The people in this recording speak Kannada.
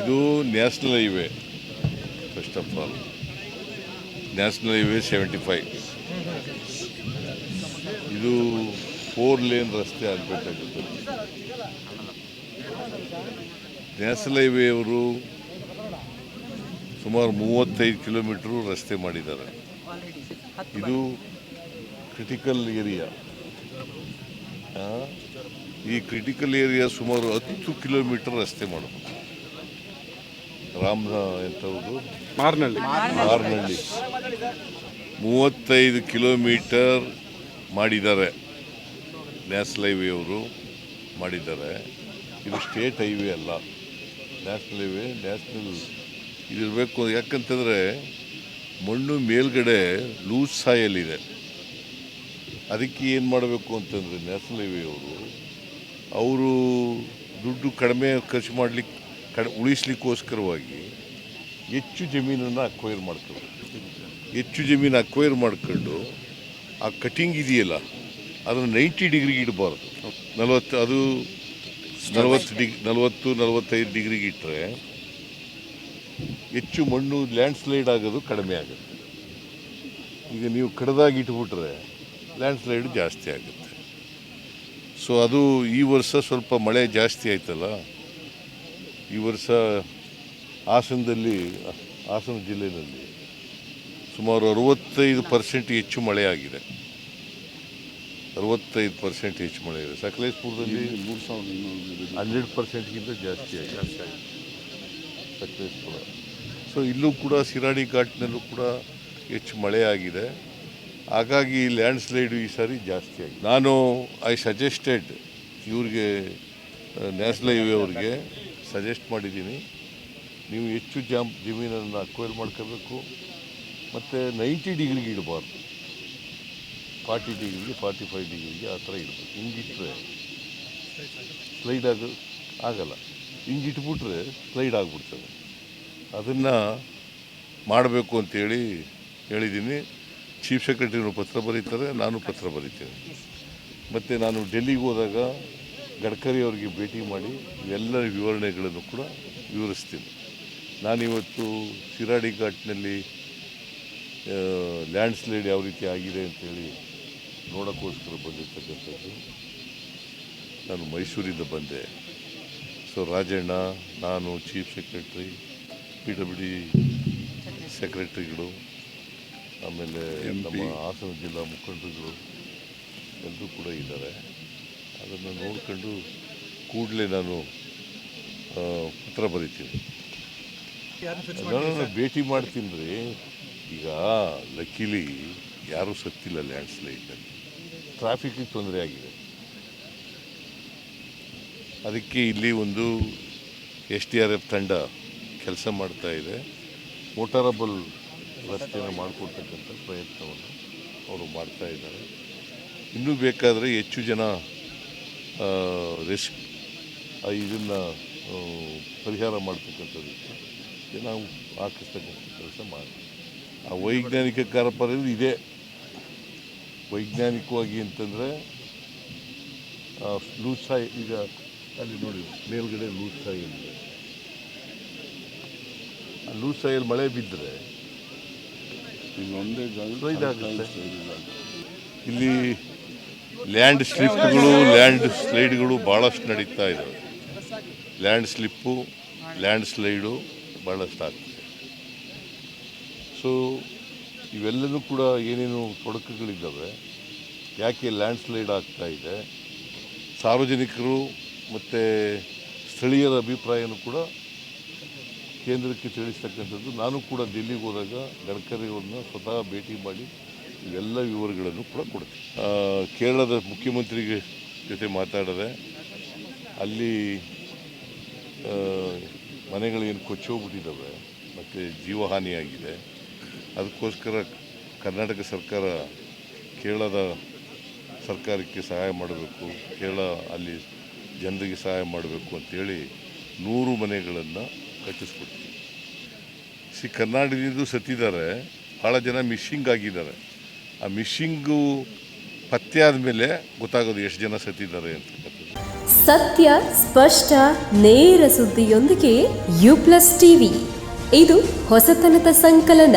ಇದು national highway first of all national highway seventy five ಇದು ಫೋರ್ ಲೇನ್ ರಸ್ತೆ ಆಗಬೇಕಾಗುತ್ತೆ. ನ್ಯಾಷನಲ್ ಹೈವೇ ಅವರು ಸುಮಾರು ಮೂವತ್ತೈದು ಕಿಲೋಮೀಟ್ರು ರಸ್ತೆ ಮಾಡಿದ್ದಾರೆ. ಇದು ಕ್ರಿಟಿಕಲ್ ಏರಿಯಾ ಈ ಕ್ರಿಟಿಕಲ್ ಏರಿಯಾ ಸುಮಾರು ಹತ್ತು ಕಿಲೋಮೀಟರ್ ರಸ್ತೆ ಮಾಡಬೇಕು. ರಾಮ ಅಂತವರು ಮಾರ್ನಳ್ಳಿ. ಮಾರ್ನಳ್ಳಿ. ಮೂವತ್ತೈದು ಕಿಲೋಮೀಟರ್ ಮಾಡಿದ್ದಾರೆ. ನ್ಯಾಷನಲ್ ಹೈವೇ ಅವರು ಮಾಡಿದ್ದಾರೆ. ಇದು ಸ್ಟೇಟ್ ಹೈವೇ ಅಲ್ಲ. ನ್ಯಾಷನಲ್ ಹೈವೇ ನ್ಯಾಷನಲ್ ಇದಿರಬೇಕು ಯಾಕಂತಂದರೆ ಮಣ್ಣು ಮೇಲ್ಗಡೆ ಲೂಸ್ ಸಾಯಲ್ಲಿದೆ ಇದೆ ಅದಕ್ಕೆ ಏನು ಮಾಡಬೇಕು ಅಂತಂದರೆ ನ್ಯಾಷನಲ್ ಹೈವೇ ಅವರು ಅವರು ದುಡ್ಡು ಕಡಿಮೆ ಖರ್ಚು ಮಾಡ್ಲಿಕ್ಕೆ ಕಡ ಉಳಿಸ್ಲಿಕ್ಕೋಸ್ಕರವಾಗಿ ಹೆಚ್ಚು ಜಮೀನನ್ನು ಅಕ್ವೈರ್ ಮಾಡ್ಕೊಂಡು ಹೆಚ್ಚು ಜಮೀನು ಅಕ್ವೈರ್ ಮಾಡ್ಕೊಂಡು ಆ ಕಟಿಂಗ್ ಇದೆಯಲ್ಲ, ಅದನ್ನು ನೈಂಟಿ ಡಿಗ್ರಿಗೆ ಇಡಬಾರ್ದು. ನಲವತ್ತು, ಅದು ನಲವತ್ತು ಡಿಗ್, ನಲವತ್ತು, ನಲವತ್ತೈದು ಡಿಗ್ರಿಗೆ ಇಟ್ಟರೆ ಹೆಚ್ಚು ಮಣ್ಣು ಲ್ಯಾಂಡ್ ಸ್ಲೈಡ್ ಆಗೋದು ಕಡಿಮೆ ಆಗುತ್ತೆ. ಈಗ ನೀವು ಕಡ್ದಾಗಿ ಇಟ್ಬಿಟ್ರೆ ಲ್ಯಾಂಡ್ ಸ್ಲೈಡ್ ಜಾಸ್ತಿ ಆಗುತ್ತೆ. ಸೊ ಅದು ಈ ವರ್ಷ ಸ್ವಲ್ಪ ಮಳೆ ಜಾಸ್ತಿ ಆಯ್ತಲ್ಲ ಈ ವರ್ಷ ಹಾಸನದಲ್ಲಿ ಹಾಸನ ಜಿಲ್ಲೆಯಲ್ಲಿ ಸುಮಾರು ಅರವತ್ತೈದು ಪರ್ಸೆಂಟ್ ಹೆಚ್ಚು ಮಳೆ ಆಗಿದೆ. ಅರವತ್ತೈದು ಪರ್ಸೆಂಟ್ ಹೆಚ್ಚು ಮಳೆ ಇದೆ ಸಕಲೇಶ್ಪುರದಲ್ಲಿ ಮೂರು ಸಾವಿರದ ಹಂಡ್ರೆಡ್ ಪರ್ಸೆಂಟ್ಗಿಂತ ಜಾಸ್ತಿ ಆಗಿದೆ. ಸಕಲೇಶ್ಪುರ. ಸೊ ಇಲ್ಲೂ ಕೂಡ ಸಿರಾಡಿ ಘಾಟ್ನಲ್ಲೂ ಕೂಡ ಹೆಚ್ಚು ಮಳೆ ಆಗಿದೆ. ಹಾಗಾಗಿ ಲ್ಯಾಂಡ್ ಸ್ಲೈಡು ಈ ಸಾರಿ ಜಾಸ್ತಿ ಆಗಿದೆ. ನಾನು ಐ ಸಜೆಸ್ಟೆಡ್ ಇವ್ರಿಗೆ ನ್ಯಾಷನಲ್ ಹೈವೇ ಅವ್ರಿಗೆ ಸಜೆಸ್ಟ್ ಮಾಡಿದ್ದೀನಿ. ನೀವು ಹೆಚ್ಚು ಜಾಮ್ ಜಮೀನನ್ನು ಅಕ್ವೈರ್ ಮಾಡ್ಕೋಬೇಕು. ಮತ್ತು ನೈಂಟಿ ಡಿಗ್ರಿಗೆ ಇಡಬಾರ್ದು. ಫಾರ್ಟಿ ಡಿಗ್ರಿಗೆ, ಫಾರ್ಟಿ ಫೈವ್ ಡಿಗ್ರಿಗೆ ಆ ಥರ ಇಡಬೇಕು. ಹಿಂಗಿಟ್ರೆ ಸ್ಲೈಡ್ ಆಗ, ಆಗಲ್ಲ. ಹಿಂಗಿಟ್ಬಿಟ್ರೆ ಸ್ಲೈಡ್ ಆಗಿಬಿಡ್ತದೆ. ಅದನ್ನು ಮಾಡಬೇಕು ಅಂತೇಳಿ ಹೇಳಿದ್ದೀನಿ. ಚೀಫ್ ಸೆಕ್ರೆಟರಿನೂ ಪತ್ರ ಬರೀತಾರೆ, ನಾನು ಪತ್ರ ಬರೀತೇನೆ. ಮತ್ತು ನಾನು ಡೆಲ್ಲಿಗೆ ಹೋದಾಗ ಗಡ್ಕರಿ ಅವರಿಗೆ ಭೇಟಿ ಮಾಡಿ ಎಲ್ಲ ವಿವರಣೆಗಳನ್ನು ಕೂಡ ವಿವರಿಸ್ತೀನಿ. ನಾನಿವತ್ತು ಶಿರಾಡಿ ಘಾಟ್ನಲ್ಲಿ ಲ್ಯಾಂಡ್ ಸ್ಲೈಡ್ ಯಾವ ರೀತಿ ಆಗಿದೆ ಅಂತೇಳಿ ನೋಡೋಕ್ಕೋಸ್ಕರ ಬಂದಿರ್ತಕ್ಕಂಥದ್ದು. ನಾನು ಮೈಸೂರಿಂದ ಬಂದೆ. ಸೊ ರಾಜಣ್ಣ ನಾನು chief secretary P W D ಸೆಕ್ರೆಟ್ರಿಗಳು ಆಮೇಲೆ ನಮ್ಮ ಹಾಸನ ಜಿಲ್ಲಾ ಮುಖಂಡರುಗಳು ಎಲ್ಲರೂ ಕೂಡ ಇದ್ದಾರೆ. ಅದನ್ನು ನೋಡಿಕೊಂಡು ಕೂಡಲೇ ನಾನು ಪತ್ರ ಬರಿತೀನಿ. ನಾನು ಭೇಟಿ ಮಾಡ್ತೀನಿ ರೀ ಈಗ ಲಕ್ಕಿಲಿ ಯಾರೂ ಸತ್ತಿಲ್ಲ ಲ್ಯಾಂಡ್ ಸ್ಲೈಡ್ನಲ್ಲಿ ಟ್ರಾಫಿಕ್ಗೆ ತೊಂದರೆ ಆಗಿದೆ. ಅದಕ್ಕೆ ಇಲ್ಲಿ ಒಂದು ಎಸ್ ಡಿ ಆರ್ ಎಫ್ ತಂಡ ಕೆಲಸ ಮಾಡ್ತಾ ಇದೆ. ಮೋಟಾರಬಲ್ ರಸ್ತೆಯನ್ನು ಮಾಡಿಕೊಡ್ತಕ್ಕಂಥ ಪ್ರಯತ್ನವನ್ನು ಅವರು ಮಾಡ್ತಾ ಇದ್ದಾರೆ. ಇನ್ನೂ ಬೇಕಾದರೆ ಹೆಚ್ಚು ಜನ ರೆಸ್ ಇದನ್ನು ಪರಿಹಾರ ಮಾಡ್ತಕ್ಕಂಥದ್ದಕ್ಕೆ ನಾವು ಹಾಕಿಸ್ತಕ್ಕಂಥ ಕೆಲಸ ಮಾಡಿ. ಆ ವೈಜ್ಞಾನಿಕ ಕಾರ್ಯಪರ ಇದೆ. ವೈಜ್ಞಾನಿಕವಾಗಿ ಅಂತಂದರೆ ಲೂಸ್ ಸಾಯಿ ಈಗ ಅಲ್ಲಿ ನೋಡಿ ಮೇಲ್ಗಡೆ ಲೂಸ್ ಸಾಯಿಲ್ ಇದೆ ಆ ಲೂಸ್ ಸಾಯಿಲ್ ಮಳೆ ಬಿದ್ದರೆ ಒಂದೇ ಇದಾಗುತ್ತೆ. ಇಲ್ಲಿ ಲ್ಯಾಂಡ್ ಸ್ಲಿಪ್ಗಳು, ಲ್ಯಾಂಡ್ ಸ್ಲೈಡ್ಗಳು ಭಾಳಷ್ಟು ನಡೀತಾ ಇದ್ದಾವೆ ಲ್ಯಾಂಡ್ ಸ್ಲಿಪ್ಪು, ಲ್ಯಾಂಡ್ ಸ್ಲೈಡು ಭಾಳಷ್ಟು ಆಗ್ತದೆ. ಸೊ ಇವೆಲ್ಲವೂ ಕೂಡ ಏನೇನು ತೊಡಕುಗಳಿದ್ದಾವೆ, ಯಾಕೆ ಲ್ಯಾಂಡ್ ಸ್ಲೈಡ್ ಆಗ್ತಾ ಇದೆ, ಸಾರ್ವಜನಿಕರು ಮತ್ತು ಸ್ಥಳೀಯರ ಅಭಿಪ್ರಾಯನೂ ಕೂಡ ಕೇಂದ್ರಕ್ಕೆ ತಿಳಿಸ್ತಕ್ಕಂಥದ್ದು. ನಾನು ಕೂಡ ದಿಲ್ಲಿಗೆ ಹೋದಾಗ ಗಡ್ಕರಿ ಅವ್ರನ್ನ ಸ್ವತಃ ಭೇಟಿ ಮಾಡಿ ಇವೆಲ್ಲ ವಿವರಗಳನ್ನು ಕೂಡ ಕೊಡ್ತೀವಿ ಕೇರಳದ ಮುಖ್ಯಮಂತ್ರಿಗೆ ಜೊತೆ ಮಾತಾಡಿದೆ ಅಲ್ಲಿ ಮನೆಗಳೇನು ಕೊಚ್ಚೋಗ್ಬಿಟ್ಟಿದ್ದಾವೆ ಮತ್ತು ಜೀವಹಾನಿಯಾಗಿದೆ. ಅದಕ್ಕೋಸ್ಕರ ಕರ್ನಾಟಕ ಸರ್ಕಾರ ಕೇರಳದ ಸರ್ಕಾರಕ್ಕೆ ಸಹಾಯ ಮಾಡಬೇಕು, ಕೇರಳ ಅಲ್ಲಿ ಜನರಿಗೆ ಸಹಾಯ ಮಾಡಬೇಕು ಅಂತೇಳಿ ನೂರು ಮನೆಗಳನ್ನು ಕಟ್ಟಿಸ್ಕೊಡ್ತೀವಿ. ಸಿ ಕರ್ನಾಟಕದಿಂದ ಸತ್ತಿದ್ದಾರೆ ಭಾಳ ಜನ ಮಿಸ್ಸಿಂಗ್ ಆಗಿದ್ದಾರೆ. ಆ ಮಿಷಿಂಗು ಪತ್ತೆ ಆದಮೇಲೆ ಗೊತ್ತಾಗೋದು ಎಷ್ಟು ಜನ ಸತ್ತಿದ್ದಾರೆ ಅಂತ ಸತ್ಯ, ಸ್ಪಷ್ಟ, ನೇರ ಸುದ್ದಿಯೊಂದಿಗೆ ಯು ಪ್ಲಸ್ ಟಿವಿ ಇದು ಹೊಸತನದ ಸಂಕಲನ.